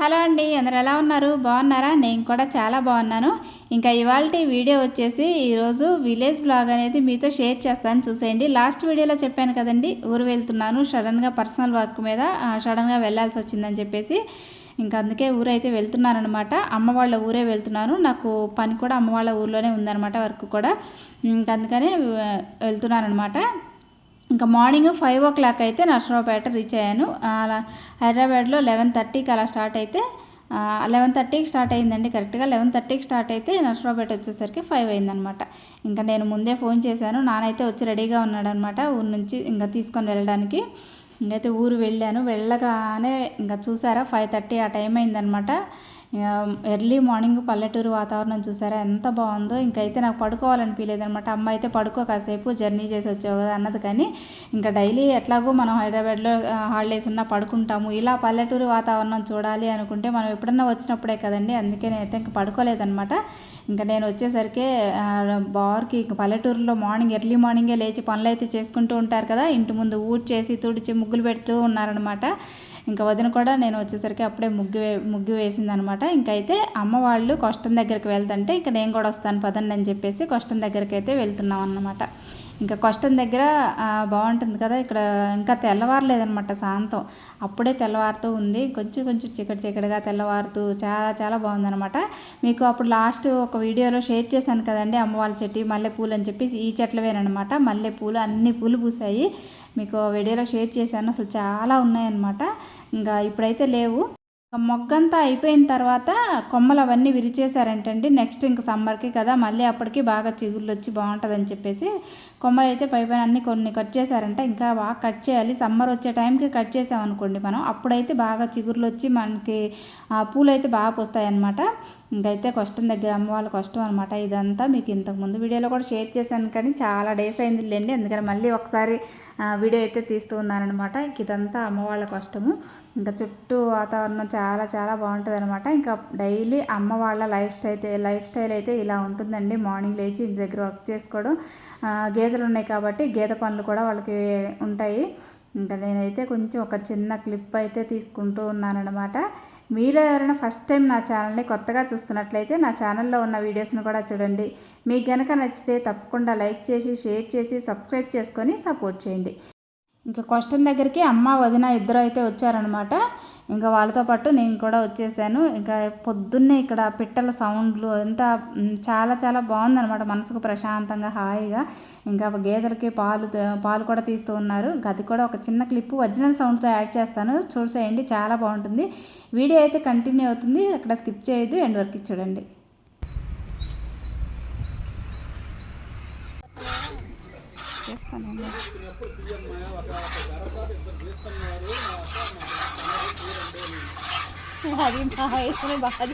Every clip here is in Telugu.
హలో అండి అందరు ఎలా ఉన్నారు? బాగున్నారా? నేను కూడా చాలా బాగున్నాను. ఇంకా ఇవాళ వీడియో వచ్చేసి ఈరోజు విలేజ్ బ్లాగ్ అనేది మీతో షేర్ చేస్తాను చూసేయండి. లాస్ట్ వీడియోలో చెప్పాను కదండి ఊరు వెళ్తున్నాను సడన్గా పర్సనల్ వర్క్ మీద సడన్గా వెళ్ళాల్సి వచ్చిందని చెప్పేసి. ఇంకా అందుకే ఊరైతే వెళ్తున్నారనమాట అమ్మ వాళ్ళ ఊరే వెళ్తున్నాను. నాకు పని కూడా అమ్మ వాళ్ళ ఊర్లోనే ఉందన్నమాట వర్క్ కూడా. ఇంకా అందుకనే వెళ్తున్నారనమాట వెళ్తున్నానమాట ఇంకా మార్నింగ్ ఫైవ్ ఓ క్లాక్ అయితే నర్సరావుపేట రీచ్ అయ్యాను. అలా హైదరాబాద్లో లెవెన్ థర్టీకి అలా స్టార్ట్ అయితే లెవెన్ థర్టీకి స్టార్ట్ అయిందండి కరెక్ట్గా లెవెన్ థర్టీకి స్టార్ట్ అయితే నర్సరావుపేట వచ్చేసరికి ఫైవ్ అయిందనమాట ఇంకా నేను ముందే ఫోన్ చేశాను. నానైతే వచ్చి రెడీగా ఉన్నాడనమాట ఊరు నుంచి ఇంకా తీసుకొని వెళ్ళడానికి. ఇంకైతే ఊరు వెళ్ళాను. వెళ్ళగానే ఇంకా చూసారా ఫైవ్ థర్టీ ఆ టైం అయిందనమాట ఎర్లీ మార్నింగ్ పల్లెటూరు వాతావరణం చూసారా? ఎంత బాగుందో. ఇంకైతే నాకు పడుకోవాలనిపించలేదు అనమాట అమ్మ అయితే పడుకో కాసేపు జర్నీ చేసి వచ్చావు కదా అన్నది కానీ ఇంకా డైలీ ఎట్లాగో మనం హైదరాబాద్లో హాలిడేస్ ఉన్నా పడుకుంటాము. ఇలా పల్లెటూరు వాతావరణం చూడాలి అనుకుంటే మనం ఎప్పుడన్నా వచ్చినప్పుడే కదండి. అందుకే నేనైతే ఇంకా పడుకోలేదనమాట ఇంకా నేను వచ్చేసరికి బార్కి ఇంకా పల్లెటూరులో మార్నింగ్ ఎర్లీ మార్నింగే లేచి పనులు అయితే చేసుకుంటూ ఉంటారు కదా. ఇంటి ముందు ఊడ్చేసి తుడిచి ముగ్గులు పెడుతూ ఉన్నారనమాట ఇంకా వదిన కూడా నేను వచ్చేసరికి అప్పుడే ముగ్గు వే ముగ్గు వేసింది అనమాట ఇంకైతే అమ్మ వాళ్ళు కష్టం దగ్గరికి వెళ్తుంటే ఇంకా నేను కూడా వస్తాను పదండి అని చెప్పేసి కష్టం దగ్గరికి అయితే వెళ్తున్నాం అన్నమాట ఇంకా కష్టం దగ్గర బాగుంటుంది కదా. ఇక్కడ ఇంకా తెల్లవారలేదనమాట సాయంత్రం. అప్పుడే తెల్లవారుతూ ఉంది. కొంచెం కొంచెం చీకటి చీకటిగా తెల్లవారుతూ చాలా చాలా బాగుందనమాట మీకు అప్పుడు లాస్ట్ ఒక వీడియోలో షేర్ చేశాను కదండి అమ్మవాళ్ళ చెట్టు మల్లెపూలు అని చెప్పి ఈ చెట్లవేనమాట మల్లెపూలు అన్ని పూలు పూసాయి మీకు వీడియోలో షేర్ చేశాను. అసలు చాలా ఉన్నాయన్నమాట. ఇంకా ఇప్పుడైతే లేవు. మొగ్గంతా అయిపోయిన తర్వాత కొమ్మలు అవన్నీ విరిచేశారంటండి. నెక్స్ట్ ఇంక సమ్మర్కి కదా మళ్ళీ అప్పటికి బాగా చిగుళ్ళు వచ్చి బాగుంటుందని చెప్పేసి కొమ్మలు అయితే పైపైన అన్ని కొన్ని కట్ చేశారంట. ఇంకా బాగా కట్ చేయాలి. సమ్మర్ వచ్చే టైంకి కట్ చేసామనుకోండి మనం అప్పుడైతే బాగా చిగుర్లు వచ్చి మనకి పూలు అయితే బాగా పూస్తాయి అన్నమాట ఇంకైతే కష్టం దగ్గర అమ్మ వాళ్ళ కష్టం అనమాట ఇదంతా మీకు ఇంతకు ముందు వీడియోలో కూడా షేర్ చేశాను కానీ చాలా డేస్ అయింది లేండి అందుకని మళ్ళీ ఒకసారి వీడియో అయితే తీస్తూ ఉన్నానమాట ఇంక ఇదంతా అమ్మ వాళ్ళ కష్టము. ఇంకా చుట్టూ వాతావరణం చాలా చాలా బాగుంటుంది అనమాట ఇంకా డైలీ అమ్మ వాళ్ళ లైఫ్ స్టైల్ లైఫ్ స్టైల్ అయితే ఇలా ఉంటుందండి. మార్నింగ్ లేచి ఇంటి దగ్గర వర్క్ చేసుకోవడం గేదెలు ఉన్నాయి కాబట్టి గేదె పనులు కూడా వాళ్ళకి ఉంటాయి. ఇంకా నేనైతే కొంచెం ఒక చిన్న క్లిప్ అయితే తీసుకుంటూ ఉన్నానన్నమాట. మీలో ఎవరైనా ఫస్ట్ టైం నా ఛానల్ని కొత్తగా చూస్తున్నట్లయితే నా ఛానల్లో ఉన్న వీడియోస్ని కూడా చూడండి. మీకు గనక నచ్చితే తప్పకుండా లైక్ చేసి షేర్ చేసి సబ్స్క్రైబ్ చేసుకొని సపోర్ట్ చేయండి. ఇంకా క్వశ్చన్ దగ్గరికి అమ్మ వదిన ఇద్దరు అయితే వచ్చారనమాట ఇంకా వాళ్ళతో పాటు నేను కూడా వచ్చేసాను. ఇంకా పొద్దున్నే ఇక్కడ పిట్టల సౌండ్లు అంతా చాలా చాలా బాగుందనమాట మనసుకు ప్రశాంతంగా హాయిగా. ఇంకా గేదెలకి పాలు పాలు కూడా తీస్తూ ఉన్నారు. అది కూడా ఒక చిన్న క్లిప్ ఒరిజినల్ సౌండ్తో యాడ్ చేస్తాను. చూసేయండి చాలా బాగుంటుంది. వీడియో అయితే కంటిన్యూ అవుతుంది. అక్కడ స్కిప్ చేయొద్దు. ఎండ్ వరకు చూడండి. చేస్తానండి అది మా వయసులో బాగా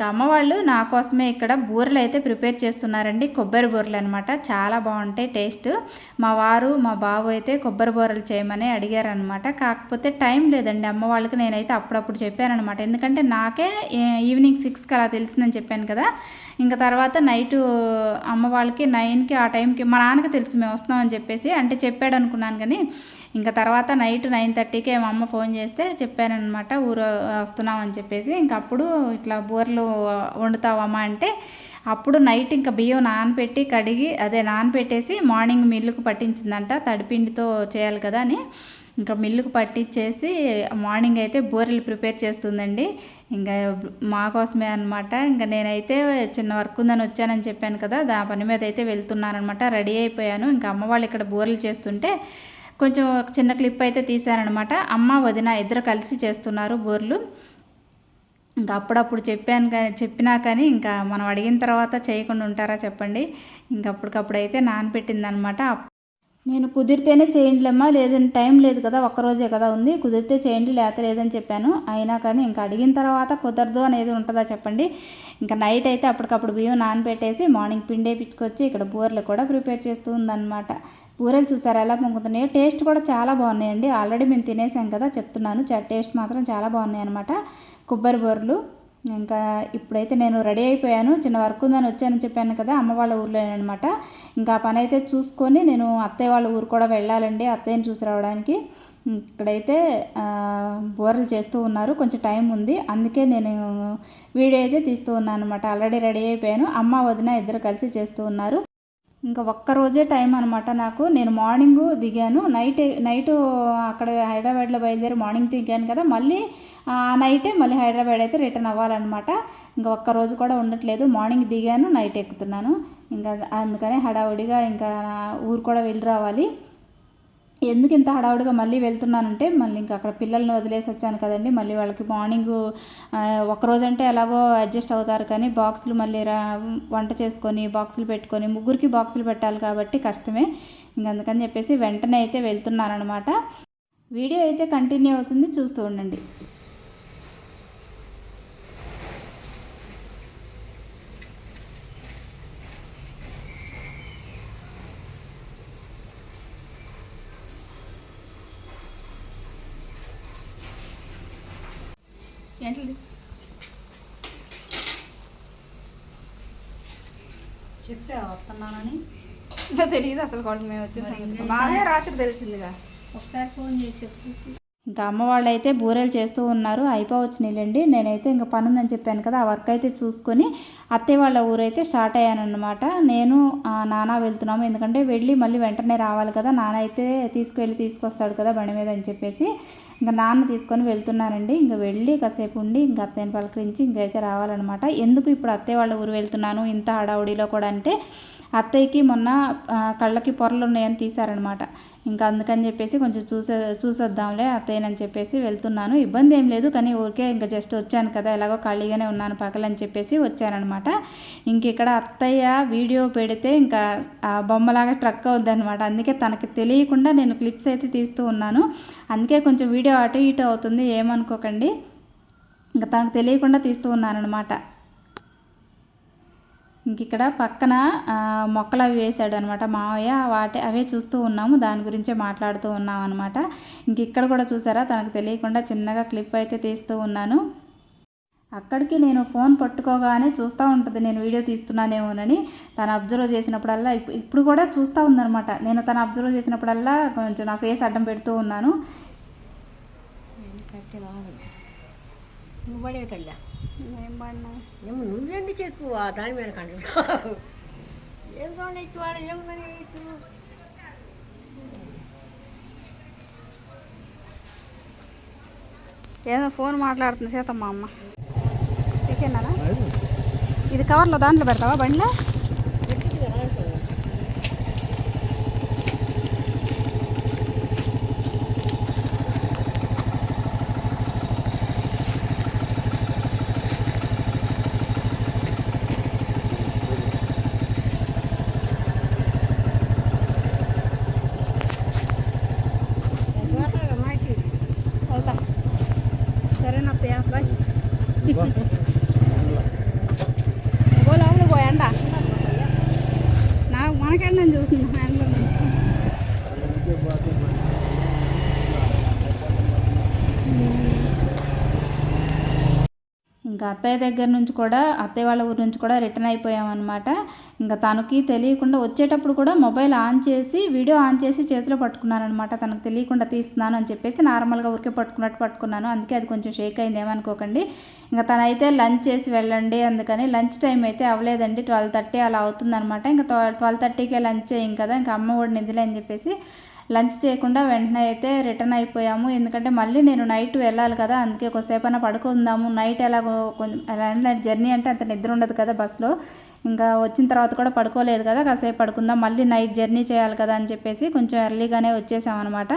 ఇంకా అమ్మ వాళ్ళు నా కోసమే ఇక్కడ బూరెలు అయితే ప్రిపేర్ చేస్తున్నారండి. కొబ్బరి బూరెలు అనమాట చాలా బాగుంటాయి టేస్ట్. మా వారు మా బాబు అయితే కొబ్బరి బూరెలు చేయమని అడిగారనమాట. కాకపోతే టైం లేదండి. అమ్మ వాళ్ళకి నేనైతే అప్పుడప్పుడు చెప్పానమాట ఎందుకంటే నాకే ఈవినింగ్ సిక్స్కి అలా తెలిసిందని చెప్పాను కదా. ఇంకా తర్వాత నైట్ అమ్మ వాళ్ళకి నైన్కి ఆ టైంకి మా నాన్నకి తెలుసు మేము వస్తున్నామని చెప్పేసి అంటే చెప్పాడు అనుకున్నాను కానీ ఇంకా తర్వాత నైట్ నైన్ థర్టీకే మా అమ్మ ఫోన్ చేస్తే చెప్పానమాట ఊరు వస్తున్నామని చెప్పేసి. ఇంకా అప్పుడు ఇట్లా బూరలు వండుతావమ్మా అంటే అప్పుడు నైట్ ఇంకా బియ్యం నానపెట్టి కడిగి అదే నానపెట్టేసి మార్నింగ్ మిల్లుకు పట్టించిందంట తడిపిండితో చేయాలి కదా అని. ఇంకా మిల్లుకు పట్టించేసి మార్నింగ్ అయితే బూరెలు ప్రిపేర్ చేస్తుందండి. ఇంకా మా కోసమే అనమాట ఇంకా నేనైతే చిన్న వర్క్ ఉందని వచ్చానని చెప్పాను కదా దా పని మీద అయితే వెళ్తున్నానమాట రెడీ అయిపోయాను. ఇంకా అమ్మ వాళ్ళు ఇక్కడ బూరెలు చేస్తుంటే కొంచెం చిన్న క్లిప్ అయితే తీశానమాట అమ్మ వదిన ఇద్దరు కలిసి చేస్తున్నారు బోర్లు. ఇంకా అప్పుడప్పుడు చెప్పాను కానీ చెప్పినా కానీ ఇంకా మనం అడిగిన తర్వాత చేయకుండా ఉంటారా చెప్పండి. ఇంకా అప్పటికప్పుడు అయితే నానపెట్టిందనమాట నేను కుదిరితేనే చేయండిలేమ్మా లేదంటే టైం లేదు కదా ఒక్కరోజే కదా ఉంది కుదిరితే చేయండి లేత లేదని చెప్పాను. అయినా కానీ ఇంకా అడిగిన తర్వాత కుదరదు అనేది ఉంటుందా చెప్పండి. ఇంకా నైట్ అయితే అప్పటికప్పుడు బియ్యం నానబెట్టేసి మార్నింగ్ పిండి పిచ్చుకొచ్చి ఇక్కడ బూరెలు కూడా ప్రిపేర్ చేస్తూ ఉందన్నమాట. బూరెలు చూసారా ఎలా పొంగుతున్నాయో? టేస్ట్ కూడా చాలా బాగున్నాయండి. ఆల్రెడీ మేము తినేసాం కదా చెప్తున్నాను. టేస్ట్ మాత్రం చాలా బాగున్నాయి అనమాట కొబ్బరి బూరెలు ఇంకా ఇప్పుడైతే నేను రెడీ అయిపోయాను. చిన్న వర్క్ ఉందని వచ్చానని చెప్పాను కదా అమ్మ వాళ్ళ ఊర్లోనమాట ఇంకా పని అయితే చూసుకొని నేను అత్తయ్య వాళ్ళ ఊరు కూడా వెళ్ళాలండి అత్తయ్యని చూసి రావడానికి. ఇక్కడైతే ఆ, చేస్తూ ఉన్నారు కొంచెం టైం ఉంది. అందుకే నేను వీడియో అయితే తీస్తూ ఉన్నాను అనమాట ఆల్రెడీ రెడీ అయిపోయాను. అమ్మ వదిన ఇద్దరు కలిసి చేస్తూ ఉన్నారు. ఇంకా ఒక్క రోజే టైం అనమాట నాకు. నేను మార్నింగ్ దిగాను. నైట్ నైట్ అక్కడ హైదరాబాద్లో బయలుదేరి మార్నింగ్ దిగాను కదా. మళ్ళీ ఆ నైటే మళ్ళీ హైదరాబాద్ అయితే రిటర్న్ అవ్వాలన్నమాట. ఇంకా ఒక్క రోజు కూడా ఉండట్లేదు. మార్నింగ్ దిగాను నైట్ ఎక్కుతున్నాను. ఇంకా అందుకనే హడావుడిగా ఇంకా ఊరు కూడా వెళ్ళి రావాలి. ఎందుకు ఇంత హడావుడిగా మళ్ళీ వెళ్తున్నానంటే మళ్ళీ ఇంకా అక్కడ పిల్లల్ని వదిలేసి వచ్చాను కదండి. మళ్ళీ వాళ్ళకి మార్నింగ్ ఒకరోజంటే అంటే ఎలాగో అడ్జస్ట్ అవుతారు కానీ బాక్సులు మళ్ళీ రా వంట చేసుకొని బాక్సులు పెట్టుకొని ముగ్గురికి బాక్సులు పెట్టాలి కాబట్టి కష్టమే. ఇంక అందుకని చెప్పేసి వెంటనే అయితే వెళ్తున్నారనమాట వీడియో అయితే కంటిన్యూ అవుతుంది. చూస్తూ ఉండండి. ఏంటి చెప్తే వస్తున్నానని. తెలియదు అసలు కూడా మేము వచ్చేసాం బాగా రాత్రి తెలిసిందిగా. ఒకసారి ఫోన్ చేసి చెప్పు. ఇంకా అమ్మ వాళ్ళు అయితే బూరెలు చేస్తూ ఉన్నారు. అయిపోవచ్చినాయిలేండి నేనైతే ఇంకా పని ఉందని చెప్పాను కదా ఆ వర్క్ అయితే చూసుకొని అత్తయ్య వాళ్ళ ఊరైతే స్టార్ట్ అయ్యాను అనమాట నేను ఆ, నాన్న వెళ్తున్నాము. ఎందుకంటే వెళ్ళి మళ్ళీ వెంటనే రావాలి కదా. నాన్న అయితే తీసుకువెళ్ళి తీసుకొస్తాడు కదా బండి మీద అని చెప్పేసి. ఇంకా నాన్న తీసుకొని వెళ్తున్నానండి ఇంకా వెళ్ళి కాసేపు ఉండి ఇంకా అత్తయ్యని పలకరించి ఇంకైతే రావాలన్నమాట. ఎందుకు ఇప్పుడు అత్తయ్య వాళ్ళ ఊరు వెళ్తున్నాను ఇంత హడావుడిలో కూడా అంటే అత్తయ్యకి మొన్న కళ్ళకి పొరలు ఉన్నాయని తీశారనమాట ఇంకా అందుకని చెప్పేసి కొంచెం చూసే చూసొద్దాంలే అత్తయ్యనని చెప్పేసి వెళ్తున్నాను. ఇబ్బంది ఏం లేదు కానీ ఊరికే ఇంకా జస్ట్ వచ్చాను కదా ఎలాగో ఖాళీగానే ఉన్నాను పక్కలని చెప్పేసి వచ్చానమాట ఇంక ఇక్కడ అత్తయ్య వీడియో పెడితే ఇంకా ఆ బొమ్మలాగా స్ట్రక్ అవుద్ది అనమాట. అందుకే తనకి తెలియకుండా నేను క్లిప్స్ అయితే తీస్తూ ఉన్నాను. అందుకే కొంచెం వీడియో అటు ఇటు అవుతుంది ఏమనుకోకండి. ఇంకా తనకు తెలియకుండా తీస్తూ ఉన్నానమాట ఇంక ఇక్కడ పక్కన మొక్కలు అవి వేశాడు అనమాట మావయ్య. వాటి అవే చూస్తూ ఉన్నాము. దాని గురించే మాట్లాడుతూ ఉన్నాం అనమాట ఇంక ఇక్కడ కూడా చూసారా? తనకు తెలియకుండా చిన్నగా క్లిప్ అయితే తీస్తూ ఉన్నాను. అక్కడికి నేను ఫోన్ పట్టుకోగానే చూస్తూ ఉంటుంది. నేను వీడియో తీస్తున్నానేమోనని తను అబ్జర్వ్ చేసినప్పుడల్లా ఇప్పుడు కూడా చూస్తూ ఉందనమాట. నేను తను అబ్జర్వ్ చేసినప్పుడల్లా కొంచెం నా ఫేస్ అడ్డం పెడుతూ ఉన్నాను. నువ్వు ఏం పడినా ఏమో నువ్వెందుకు ఎక్కువ దాని మీద కంటున్నావు ఏం వాడు? ఏం ఏదో ఫోన్ మాట్లాడుతుంది సీతమ్మ అమ్మ. టికెనా ఇది కవర్లో దాంట్లో పెడతావా బండిలో? సరేనా అత్తయ్య బాయ్ గో లోపల పోయాండా నాకు మనకెళ్ళి నేను చూస్తున్నా ఎండలో నుంచి ఇంకా అత్తయ్య దగ్గర నుంచి కూడా అత్తయ్య వాళ్ళ ఊరి నుంచి కూడా రిటర్న్ అయిపోయామన్నమాట. ఇంకా తనకి తెలియకుండా వచ్చేటప్పుడు కూడా మొబైల్ ఆన్ చేసి వీడియో ఆన్ చేసి చేతిలో పట్టుకున్నాను అనమాట తనకు తెలియకుండా తీస్తున్నాను అని చెప్పేసి నార్మల్గా ఊరికే పట్టుకున్నట్టు పట్టుకున్నాను. అందుకే అది కొంచెం షేక్ అయింది ఏమనుకోకండి. ఇంకా తనైతే లంచ్ చేసి వెళ్ళండి అందుకని లంచ్ టైం అయితే అవ్వలేదండి. ట్వెల్వ్ థర్టీ అలా అవుతుందన్నమాట. ఇంకా ట్వెల్వ్ థర్టీకే లంచ్ చేయం కదా ఇంకా అమ్మ కూడా నిధులే అని చెప్పేసి లంచ్ చేయకుండా వెంటనే అయితే రిటర్న్ అయిపోయాము. ఎందుకంటే మళ్ళీ నేను నైట్ వెళ్ళాలి కదా అందుకే కొద్దిసేపైనా పడుకుందాము. నైట్ ఎలాగో కొంచెం జర్నీ అంటే అంత నిద్ర ఉండదు కదా బస్సులో. ఇంకా వచ్చిన తర్వాత కూడా పడుకోలేదు కదా కాసేపు పడుకుందాం మళ్ళీ నైట్ జర్నీ చేయాలి కదా అని చెప్పేసి కొంచెం ఎర్లీగానే వచ్చేసామన్నమాట.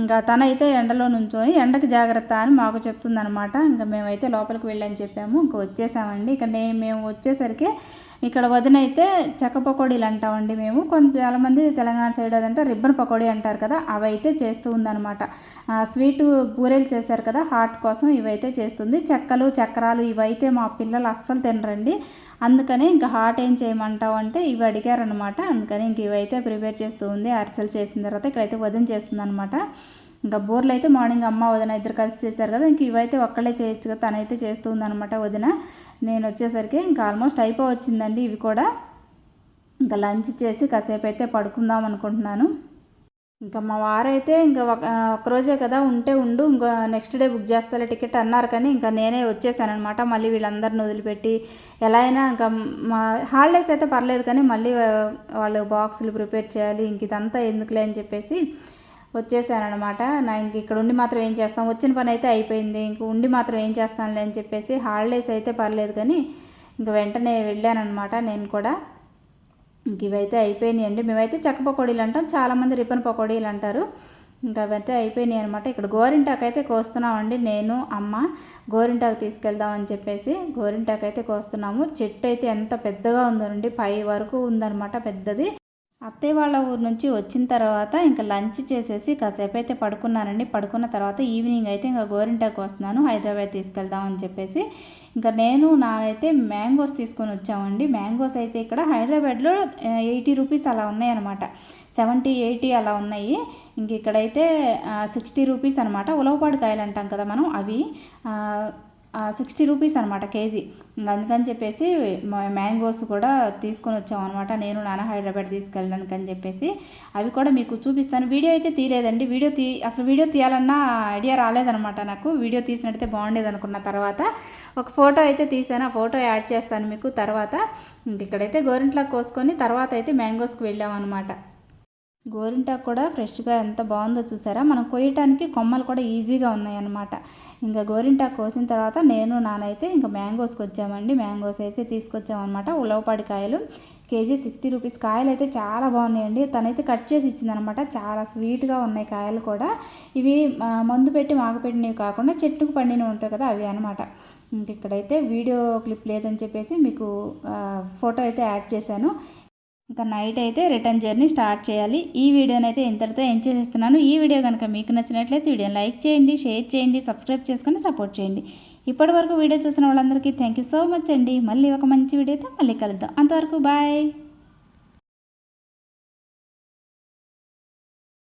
ఇంకా తనైతే ఎండలో నుంచొని ఎండకి జాగ్రత్త అని మాకు చెప్తుందనమాట ఇంకా మేమైతే లోపలికి వెళ్ళని చెప్పాము. ఇంకా వచ్చేసామండి. ఇక నేను మేము వచ్చేసరికి ఇక్కడ వదిన అయితే చెక్క పకోడీలు అంటామండి మేము. కొంత చాలామంది తెలంగాణ సైడ్ అదంటే రిబ్బన్ పకోడీ అంటారు కదా అవైతే చేస్తూ ఉందన్నమాట. స్వీట్ బూరెలు చేశారు కదా హార్ట్ కోసం ఇవైతే చేస్తుంది. చెక్కలు చక్రాలు ఇవైతే మా పిల్లలు అస్సలు తినరండి. అందుకనే ఇంకా హాట్ ఏం చేయమంటావు అంటే ఇవి అడిగారనమాట అందుకని ఇంక ఇవైతే ప్రిపేర్ చేస్తూ ఉంది. అరిసెలు చేసిన తర్వాత ఇక్కడైతే వదిన చేస్తుంది అనమాట ఇంకా బోర్లు అయితే మార్నింగ్ అమ్మ వదిన ఇద్దరు కలిసి చేశారు కదా ఇంక ఇవైతే ఒక్కళ్ళే చేయొచ్చు కదా తనైతే చేస్తూ వదిన. నేను వచ్చేసరికి ఇంకా ఆల్మోస్ట్ అయిపోవచ్చిందండి ఇవి కూడా. ఇంకా లంచ్ చేసి కాసేపు అయితే పడుకుందాం అనుకుంటున్నాను. ఇంకా మా వారైతే ఇంకా ఒక ఒక్కరోజే కదా ఉంటే ఉండు ఇంకా నెక్స్ట్ డే బుక్ చేస్తాలే టికెట్ అన్నారు కానీ ఇంకా నేనే వచ్చేసానమాట మళ్ళీ వీళ్ళందరిని వదిలిపెట్టి ఎలా అయినా ఇంకా మా హాలిడేస్ అయితే పర్లేదు కానీ మళ్ళీ వాళ్ళు బాక్సులు ప్రిపేర్ చేయాలి ఇంక ఇదంతా ఎందుకులే అని చెప్పేసి వచ్చేసానమాట నా ఇంక ఇక్కడ ఉండి మాత్రం ఏం చేస్తాం? వచ్చిన పని అయితే అయిపోయింది. ఇంక ఉండి మాత్రం ఏం చేస్తానులే అని చెప్పేసి హాలిడేస్ అయితే పర్లేదు కానీ ఇంక వెంటనే వెళ్ళానమాట నేను కూడా. ఇంక ఇవైతే అయిపోయినాయండి. మేమైతే చెక్క పకోడీలు అంటాం. చాలామంది రిబ్బన్ పకోడీలు అంటారు. ఇంకా అవైతే అయిపోయినాయి అనమాట ఇక్కడ గోరింటాకు అయితే కోస్తున్నామండి నేను అమ్మ. గోరింటాకు తీసుకెళ్దామని చెప్పేసి గోరింటాకు అయితే కోస్తున్నాము. చెట్టు అయితే ఎంత పెద్దగా ఉందండి పై వరకు ఉందనమాట పెద్దది. అత్తయ్య వాళ్ళ ఊరు నుంచి వచ్చిన తర్వాత ఇంకా లంచ్ చేసేసి కాసేపు అయితే పడుకున్నానండి. పడుకున్న తర్వాత ఈవినింగ్ అయితే ఇంకా గోరింటాకు వస్తున్నాను. హైదరాబాద్ తీసుకెళ్దామని చెప్పేసి ఇంకా నేను నానైతే మ్యాంగోస్ తీసుకొని వచ్చామండి. మ్యాంగోస్ అయితే ఇక్కడ హైదరాబాద్లో ఎయిటీ రూపీస్ అలా ఉన్నాయన్నమాట. సెవెంటీ ఎయిటీ అలా ఉన్నాయి. ఇంక ఇక్కడైతే సిక్స్టీ రూపీస్ అనమాట ఉలవపాడు కాయలు అంటాం కదా మనం అవి సిక్స్టీ రూపీస్ అనమాట కేజీ. అందుకని చెప్పేసి మా- మ్యాంగోస్ కూడా తీసుకొని వచ్చాం అనమాట నేను నాన్న హైదరాబాద్ తీసుకెళ్ళడానికి అని చెప్పేసి అవి కూడా మీకు చూపిస్తాను. వీడియో అయితే తీయలేదండి. వీడియో తీ అసలు వీడియో తీయాలన్నా ఐడియా రాలేదనమాట నాకు. వీడియో తీసినట్టయితే బాగుండేది అనుకున్న తర్వాత ఒక ఫోటో అయితే తీసాను. ఆ ఫోటో యాడ్ చేస్తాను మీకు తర్వాత. ఇక్కడైతే గోరింట్లకు కోసుకొని తర్వాత అయితే మ్యాంగోస్కి వెళ్ళామన్నమాట గోరింటాకు కూడా ఫ్రెష్గా ఎంత బాగుందో చూసారా? మనం కొయ్యటానికి కొమ్మలు కూడా ఈజీగా ఉన్నాయన్నమాట. ఇంకా గోరింటాకు కోసిన తర్వాత నేను నానైతే ఇంకా మ్యాంగోస్కి వచ్చామండి. మ్యాంగోస్ అయితే తీసుకొచ్చామన్నమాట. ఉలవపాడి కాయలు కేజీ సిక్స్టీ రూపీస్ కాయలు అయితే చాలా బాగున్నాయండి. తనైతే కట్ చేసి ఇచ్చిందనమాట చాలా స్వీట్గా ఉన్నాయి కాయలు కూడా. ఇవి మందు పెట్టి మాగపెట్టినవి కాకుండా చెట్టుకు పండినవి ఉంటాయి కదా అవి అనమాట ఇంక ఇక్కడైతే వీడియో క్లిప్ లేదని చెప్పేసి మీకు ఫోటో అయితే యాడ్ చేశాను. ఇంకా నైట్ అయితే రిటర్న్ జర్నీ స్టార్ట్ చేయాలి. ఈ వీడియోని అయితే ఇంతటితో ఏం చేసేస్తున్నాను. ఈ వీడియో కనుక మీకు నచ్చినట్లయితే వీడియోని లైక్ చేయండి షేర్ చేయండి సబ్స్క్రైబ్ చేసుకొని సపోర్ట్ చేయండి. ఇప్పటి వరకు వీడియో చూసిన వాళ్ళందరికీ థ్యాంక్ యూ సో మచ్ అండి. మళ్ళీ ఒక మంచి వీడియోతో మళ్ళీ కలుద్దాం. అంతవరకు బాయ్.